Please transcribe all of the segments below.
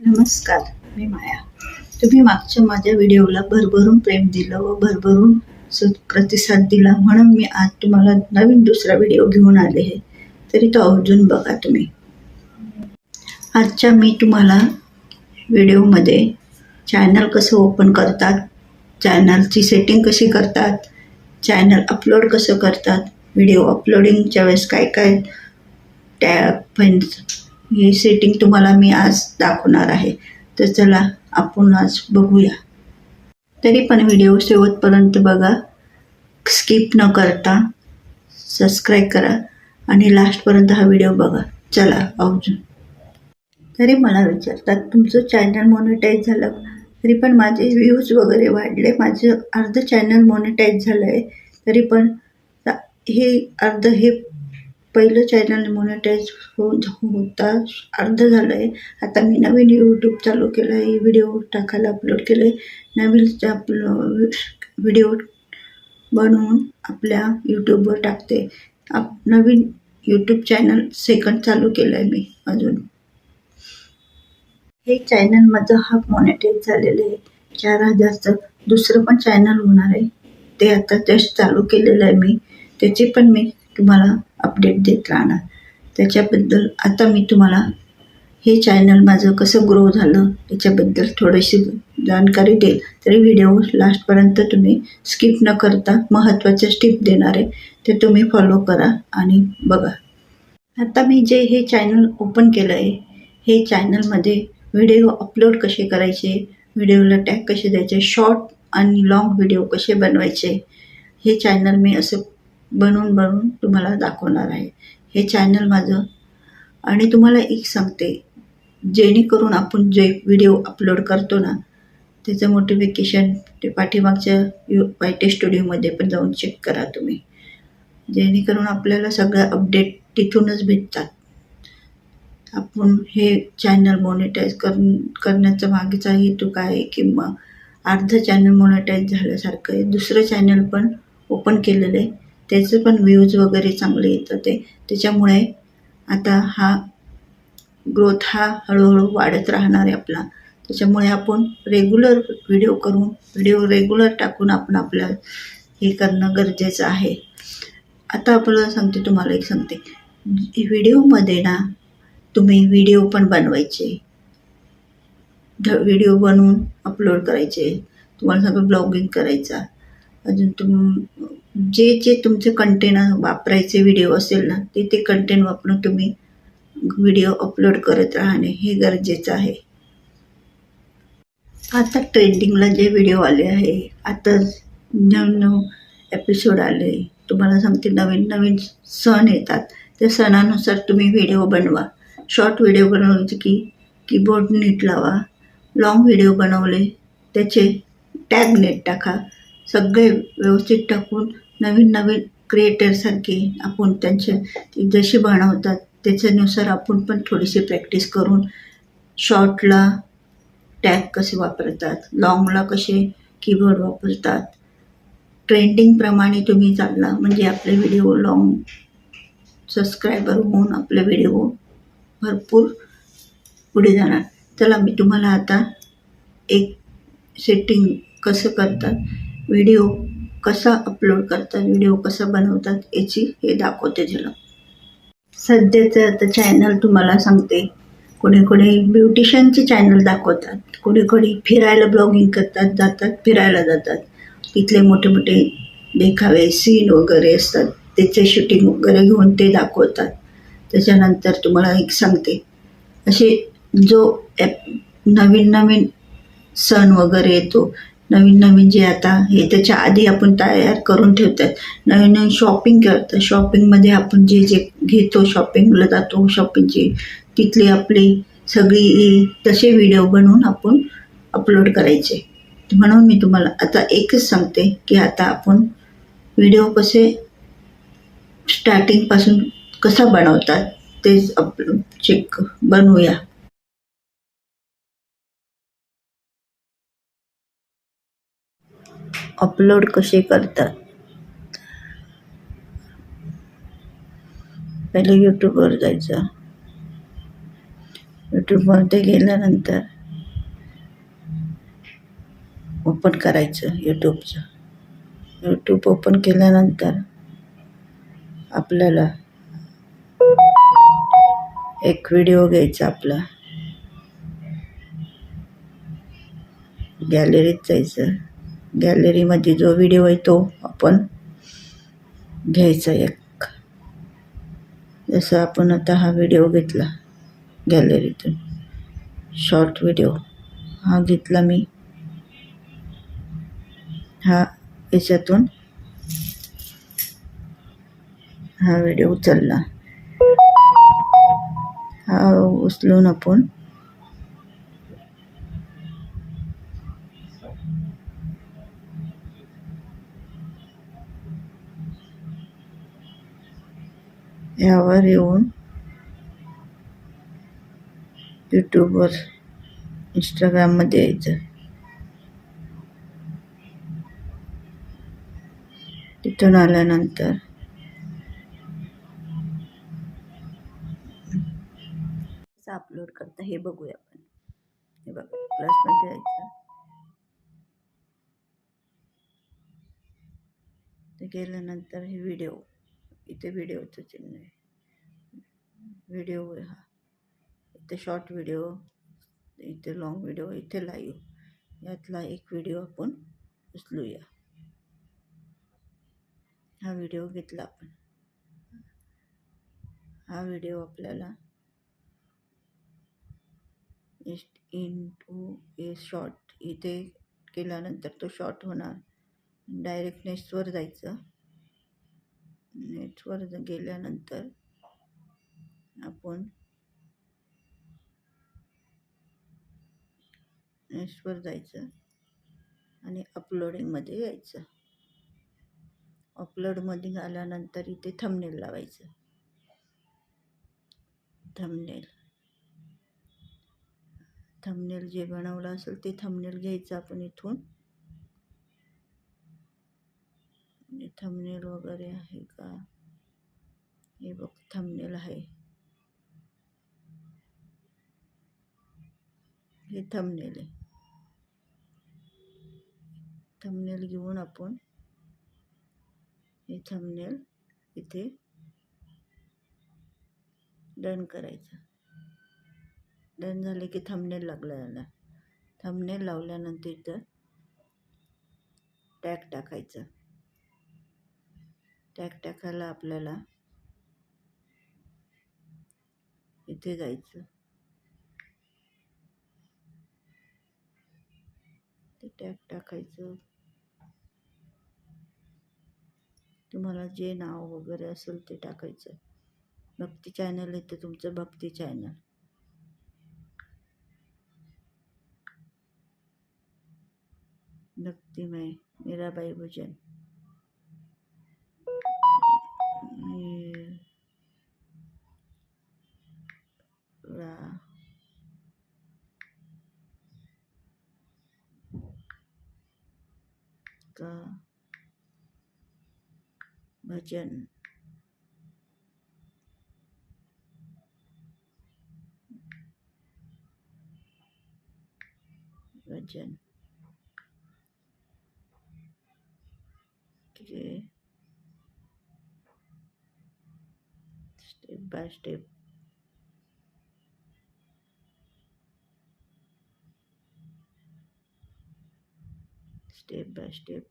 नमस्कार मी माया. तुम्ही मागच्या माझ्या व्हिडिओला भरभरून प्रेम दिलं व भरभरून सु प्रतिसाद दिला म्हणून मी आज तुम्हाला नवीन दुसरा व्हिडिओ घेऊन आले आहे. तरी तो अजून बघा तुम्ही. आजच्या मी तुम्हाला व्हिडिओमध्ये चॅनल कसं ओपन करतात चॅनलची सेटिंग कशी करतात चॅनल अपलोड कसं करतात व्हिडिओ अपलोडिंगच्या वेळेस काय काय टॅब हे सेटिंग तुम्हाला मी आज दाखवणार आहे. तर चला आपण आज बघूया. तरी पण व्हिडिओ शेवटपर्यंत बघा. स्किप न करता सबस्क्राईब करा आणि लास्टपर्यंत हा व्हिडिओ बघा. चला अजून. तरी मला विचारतात तुमचं चॅनल मॉनिटाईज झालं तरी पण माझे व्ह्यूज वगैरे वाढले. माझं अर्ध चॅनल मॉनिटाईज झालं आहे तरी पण हे अर्ध हे पहिलं चॅनल मोनिटाईज हो होता. अर्ध झालं आहे आता मी नवीन यूट्यूब चालू केलं आहे व्हिडिओ टाकायला अपलोड केलं आहे नवीन आपलं व्हिडिओ बनवून आपल्या यूट्यूबवर टाकते. आप नवीन यूट्यूब चॅनल सेकंड चालू केलं आहे मी अजून. हे चॅनल माझं हा मॉनिटाईज झालेलं आहे. चार हजारचं दुसरं पण चॅनल होणार आहे. ते आता टेस्ट चालू केलेलं आहे मी. त्याची पण मी तुम्हाला अपडेट देत राहणार त्याच्याबद्दल आता मी तुम्हाला हे चॅनल माझं कसं ग्रो झालं याच्याबद्दल थोडीशी जानकारी देईल. तरी व्हिडिओ लास्टपर्यंत तुम्ही स्किप न करता महत्त्वाच्या स्टिप देणार आहे ते तुम्ही फॉलो करा आणि बघा. आता मी जे हे चॅनल ओपन केलं आहे हे चॅनलमध्ये व्हिडिओ अपलोड कसे करायचे व्हिडिओला टॅग कसे द्यायचे शॉर्ट आणि लाँग व्हिडिओ कसे बनवायचे हे चॅनल मी असं बनवून बनवून तुम्हाला दाखवणार आहे. हे चॅनल माझं. आणि तुम्हाला एक सांगते जेणेकरून आपण जे व्हिडिओ अपलोड करतो ना त्याचं मोटिफिकेशन ते पाठीमागच्या यू वायटे स्टुडिओमध्ये पण जाऊन चेक करा तुम्ही. जेणेकरून आपल्याला सगळं अपडेट तिथूनच भेटतात. आपण हे चॅनल मॉनिटाईज कर करण्याचा मागेचा हेतू काय आहे किंवा अर्ध चॅनल मॉनिटाईज झाल्यासारखं आहे. दुसरं चॅनल पण ओपन केलेलं आहे. त्याचे पण व्ह्यूज वगैरे चांगले येत ते त्याच्यामुळे आता हा ग्रोथ हा हळूहळू वाढत राहणार आहे आपला. त्याच्यामुळे आपण रेग्युलर व्हिडिओ करून व्हिडिओ रेग्युलर टाकून आपण आपलं हे करणं गरजेचं आहे. आता आपल्याला सांगते तुम्हाला एक सांगते. व्हिडिओमध्ये ना तुम्ही व्हिडिओ पण बनवायचे. ध व्हिडिओ बनवून अपलोड करायचे. तुम्हाला सगळं ब्लॉगिंग करायचा. अजून तुम जे जे तुमचे कंटेन वापरायचे व्हिडिओ असेल ना ते ते कंटेंट वापरून तुम्ही व्हिडिओ अपलोड करत राहणे हे गरजेचं आहे. आता ट्रेंडिंगला जे व्हिडिओ आले आहे आता नव एपिसोड आले तुम्हाला सांगते नवीन नवीन सण येतात. त्या सणानुसार तुम्ही व्हिडिओ बनवा. शॉर्ट व्हिडिओ बनवायचे की कीबोर्ड नीट लावा. लाँग व्हिडिओ बनवले त्याचे टॅग नीट टाका. सगळे व्यवस्थित टाकून नवीन नवीन क्रिएटरसारखे आपण त्यांचे जशी जसे बनवतात त्याच्यानुसार आपण पण थोडीशी प्रॅक्टिस करून शॉर्टला टॅग कसे वापरतात लाँगला कसे कीबोर्ड वापरतात ट्रेंडिंगप्रमाणे तुम्ही चालला म्हणजे आपले व्हिडिओ लाँग सबस्क्रायबर होऊन आपले व्हिडिओ भरपूर पुढे जाणार. चला मी तुम्हाला आता एक सेटिंग कसं करतात व्हिडिओ कसा अपलोड करतात व्हिडिओ कसा बनवतात याची हे दाखवते झालं सध्याचं आता चॅनल तुम्हाला सांगते. कोणी कोणी ब्युटिशियनचे चॅनल दाखवतात. कोणी कोणी फिरायला ब्लॉगिंग करतात जातात फिरायला जातात. तिथले मोठे मोठे देखावे सीन वगैरे असतात. त्याचे शूटिंग वगैरे घेऊन ते दाखवतात. त्याच्यानंतर तुम्हाला एक सांगते. असे जो ॲप नवीन नवीन सण वगैरे येतो नवीन नवीन जे आता हे त्याच्या आधी आपण तयार करून ठेवतात. नवीन नवीन शॉपिंग करतात. शॉपिंगमध्ये आपण जे जे घेतो शॉपिंगला जातो शॉपिंगची तिथली आपली सगळी तसे व्हिडिओ बनवून आपण अपलोड करायचे. म्हणून मी तुम्हाला आता एकच सांगते की आता आपण व्हिडिओ कसे स्टार्टिंगपासून कसा बनवतात तेच अप चेक बनवूया. अपलोड कसे करतात? पहिले यूट्यूबवर जायचं. यूट्यूबमध्ये गेल्यानंतर ओपन करायचं यूट्यूबचं. यूट्यूब ओपन केल्यानंतर आपल्याला एक व्हिडिओ घ्यायचा आपला. गॅलरीत जायचं. गॅलरीमध्ये जो व्हिडिओ आहे तो आपण घ्यायचा एक. जसं आपण आता हा व्हिडिओ घेतला गॅलरीतून. Short video. हा घेतला मी. हा याच्यातून हा व्हिडिओ उचलला. हा उचलून आपण ह्यावर येऊन यूट्यूबवर इंस्टाग्राममध्ये यायचं. तिथून आल्यानंतर कसं अपलोड करता हे बघूया आपण. हे बघा प्लसमध्ये यायचं. ते गेल्यानंतर हे व्हिडिओ इथे व्हिडिओचं चिन्ह आहे. व्हिडिओ हा. इथे शॉर्ट व्हिडिओ इथे लॉंग व्हिडिओ इथे लाईव्ह यातला एक व्हिडिओ आपण उचलूया. हा व्हिडिओ घेतला आपण. हा व्हिडिओ आपल्याला इन टू ए शॉर्ट इथे केल्यानंतर तो शॉर्ट होणार. डायरेक्ट नेक्स्टवर जायचं. नेट्सवर गेल्यानंतर आपण नेक्स्टवर जायचं आणि अपलोडिंगमध्ये यायचं. अपलोडमध्ये आल्यानंतर इथे थंबनेल लावायचं. थंबनेल थंबनेल जे बनवलं असेल ते थंबनेल घ्यायचं आपण इथून. थंबनेल वगैरे आहे का? हे बघ थंबनेल आहे. हे थंबनेल आहे थंबनेल घेऊन आपण हे थंबनेल इथे डन करायचं. डन झाले की थंबनेल लागला याला थंबनेल लावल्यानंतर इथं टॅग टाकायचं. टॅग टाकायला आपल्याला इथे जायचं. टॅग टाकायचं. तुम्हाला जे नाव वगैरे असेल ते टाकायचं. भक्ती चॅनल आहे तर तुमचं भक्ती चॅनल भक्तिमय मीराबाई भुजन का भजन भजन के step by step step by step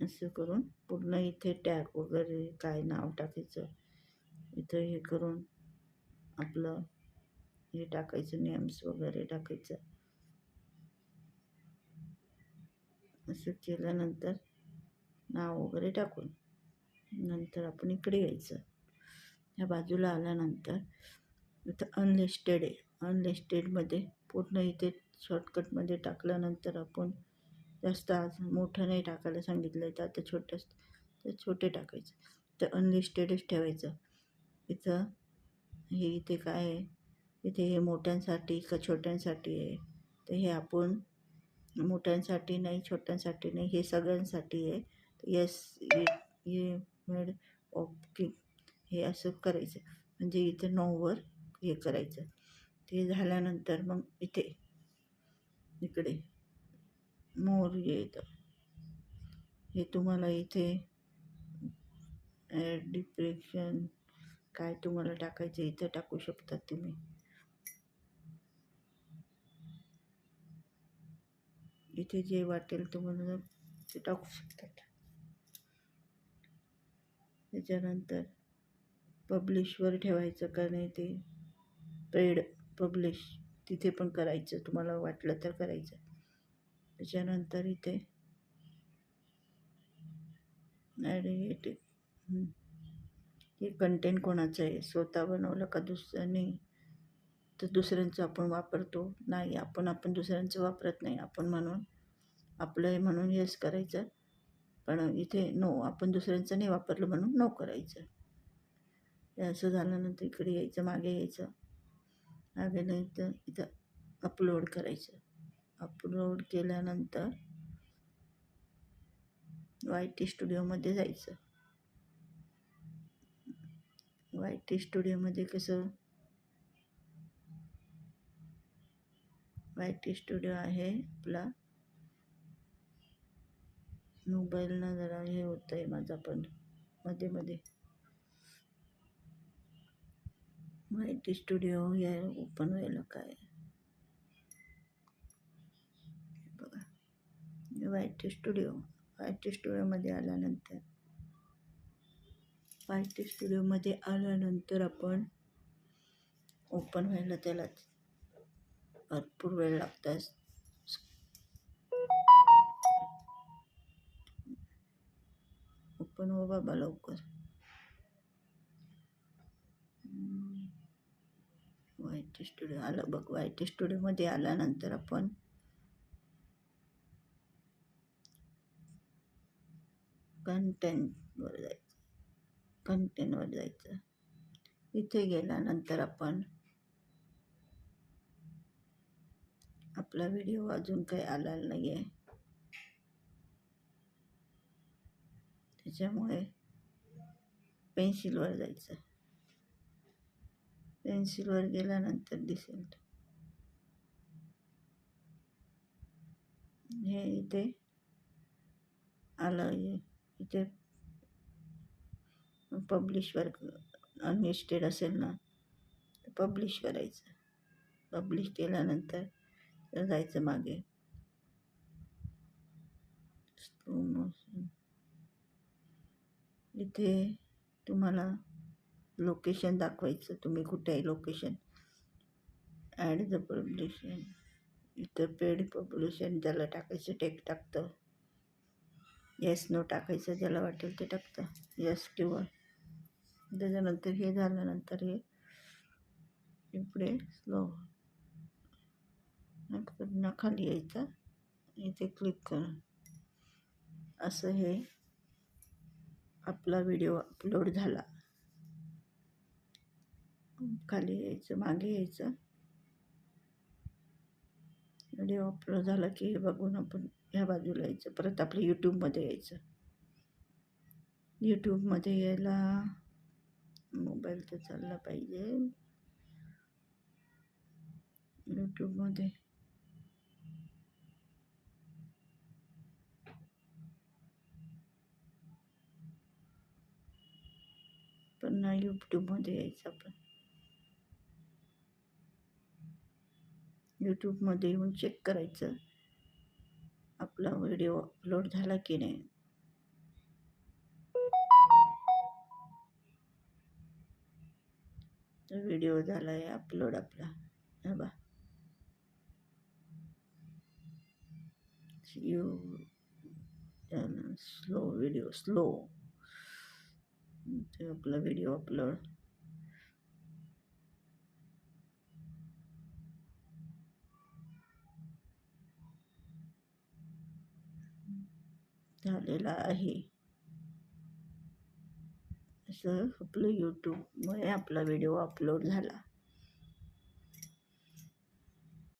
असं करून पूर्ण इथे टॅग वगैरे काय नाव टाकायचं इथं हे करून आपलं हे टाकायचं नेम्स वगैरे टाकायचं. असं केल्यानंतर नाव वगैरे टाकून नंतर आपण इकडे यायचं. ह्या बाजूला आल्यानंतर इथं अनलिस्टेड आहे. अनलिस्टेडमध्ये पूर्ण इथे शॉर्टकटमध्ये टाकल्यानंतर आपण जास्त आज मोठं नाही टाकायला सांगितलं आहे तर आता छोटंच तर छोटे टाकायचं. तर अनलिस्टेडच ठेवायचं. इथं हे इथे काय आहे? इथे हे मोठ्यांसाठी का छोट्यांसाठी आहे? तर हे आपण मोठ्यांसाठी नाही छोट्यांसाठी नाही हे सगळ्यांसाठी आहे. येस ये मेड ओके हे असं करायचं. म्हणजे इथं नऊवर हे करायचं. ते झाल्यानंतर मग इथे इकडे मोर येतं. हे तुम्हाला इथे डिप्रेशन काय तुम्हाला टाकायचं इथं टाकू शकतात तुम्ही. इथे जे वाटेल तुम्हाला ते टाकू शकतात. त्याच्यानंतर पब्लिशवर ठेवायचं का नाही ते? पेड पब्लिश तिथे पण करायचं. तुम्हाला वाटलं तर करायचं. त्याच्यानंतर इथे ॲड हे कंटेंट कोणाचं आहे? स्वतः बनवलं का दुसऱ्याने? तर दुसऱ्यांचं आपण वापरतो? नाही आपण आपण दुसऱ्यांचं वापरत नाही. आपण म्हणून आपलं म्हणून यस करायचं. पण इथे नो आपण दुसऱ्यांचं नाही वापरलं म्हणून नो करायचं. असं झाल्यानंतर इकडे यायचं मागे यायचं. मागे नाही तर इथं अपलोड करायचं. अपलोड केल्यानंतर वाय टी स्टुडिओमध्ये जायचं. वाय टी स्टुडिओमध्ये कसं? वाय टी स्टुडिओ आहे आपला. मोबाईलनं जरा हे होतं आहे माझा पण. मध्ये मध्ये. माहिती स्टुडिओ या ओपन व्हायला काय? बघा. Y T studio. Y T स्टुडिओमध्ये आल्यानंतर. वाय टी स्टुडिओमध्ये आल्यानंतर आपण ओपन व्हायला त्याला भरपूर वेळ लागतात ओपन हो बाबा लवकर वाय टी स्टुडिओ आलं बघ. वाय टी स्टुडिओमध्ये आल्यानंतर आपण कंटेंटवर जायचं. कंटेंटवर जायचं. इथे गेल्यानंतर आपण आपला व्हिडिओ अजून काही आलेला नाही आहे त्याच्यामुळे पेन्सिलवर जायचं. पेन्सिलवर गेल्यानंतर दिसेल. हे इथे आलं इथे पब्लिशवर अनलिस्टेड असेल ना तर पब्लिश करायचं. पब्लिश केल्यानंतर जायचं मागे. इथे तुम्हाला लोकेशन दाखवायचं. तुम्ही कुठे आहे लोकेशन? ॲड द पब्लिशन इथं पेड पब्लिशन ज्याला टाकायचं टेक टाकतं. येस नो टाकायचं ज्याला वाटेल ते टाकतं. येस किंवा त्याच्यानंतर हे झाल्यानंतर हे इकडे स्लो ना खाली यायचं. इथे क्लिक कर. असं हे आपला व्हिडिओ अपलोड झाला. खाली यायचं मागे यायचं. व्हिडिओ अपलोड झाला की हे बघून आपण ह्या बाजूला यायचं परत आपल्या यूट्यूबमध्ये यायचं. यूट्यूबमध्ये यायला मोबाईल तर चालला पाहिजे. यूट्यूबमध्ये पुन्हा यूट्यूबमध्ये यायचं आपण. यूट्यूबमध्ये येऊन चेक करायचं. आपला व्हिडिओ अपलोड झाला की नाही. तर व्हिडिओ झाला आहे अपलोड आपला. बा यू स्लो व्हिडिओ स्लो ते आपला व्हिडिओ अपलोड झालेला आहे. असं आपलं यूट्यूबमुळे आपला व्हिडिओ अपलोड झाला.